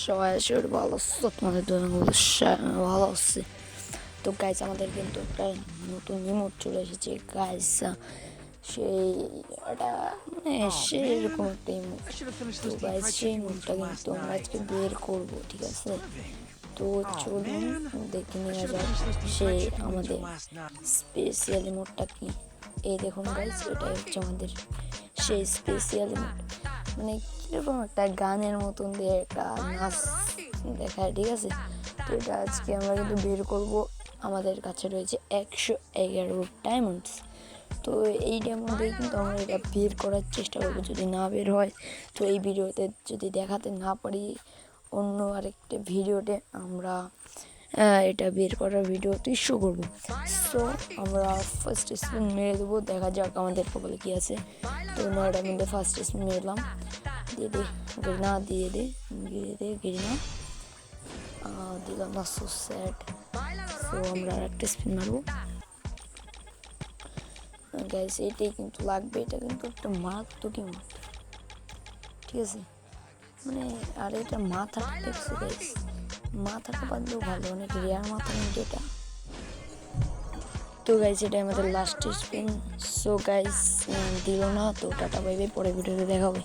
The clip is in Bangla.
সবাই শরীর ভালো তোমাদের ভালো আছে তো গাইস আমাদের কিন্তু একটা নতুন ইমোট চলে এসেছে গাইস সেই এটা মানে সেরকম একটা ইমোট তো গাইস সেই ইমোটটা কিন্তু আজকে বের করব ঠিক আছে তো চলুন দেখে নেওয়া যাক সেই আমাদের স্পেশাল ইমোটটা কি এই দেখুন গাইস এটা হচ্ছে আমাদের সেই স্পেশাল ইমোট মানে কীরকম একটা গানের মতন দিয়ে একটা নাচ দেখায়, ঠিক আছে? তো এটা আজকে আমরা কিন্তু বের করব। আমাদের কাছে রয়েছে একশো এগারো ডায়মন্ডস তো এই ডায়মন্ড কিন্তু আমরা এটা বের করার চেষ্টা করব যদি না বের হয়। তো এই ভিডিওতে যদি দেখাতে না পারি, অন্য আরেকটা ভিডিওতে আমরা এটা বের করার ভিডিওটি শো করব। সো আমরা ফার্স্ট স্পিন মেরে দেবো, দেখা যাক আমাদের কপালে কী আছে। তো নয়টার মধ্যে ফার্স্ট স্পিন মেরলাম দিয়ে দে গিরিনা দিয়ে দে দিয়ে দে গিরিনা দিলাম না সো স্যাড সো আমরা আর একটা স্পিন মারবো। গাইস এটাই কিন্তু লাগবে, এটা কিন্তু একটা মারাত্মক ইমোট ঠিক আছে? মানে আর এটা মাথাটা দেখছ গাইস মাথাটা বাদলেও ভালো অনেক রেয়ার মাথা কিন্তু এটা তো গাইস এটা আমাদের লাস্ট স্পিন সো গাইস দিল না, তো টাটা বাইবে পরে ভিডিওতে দেখাবে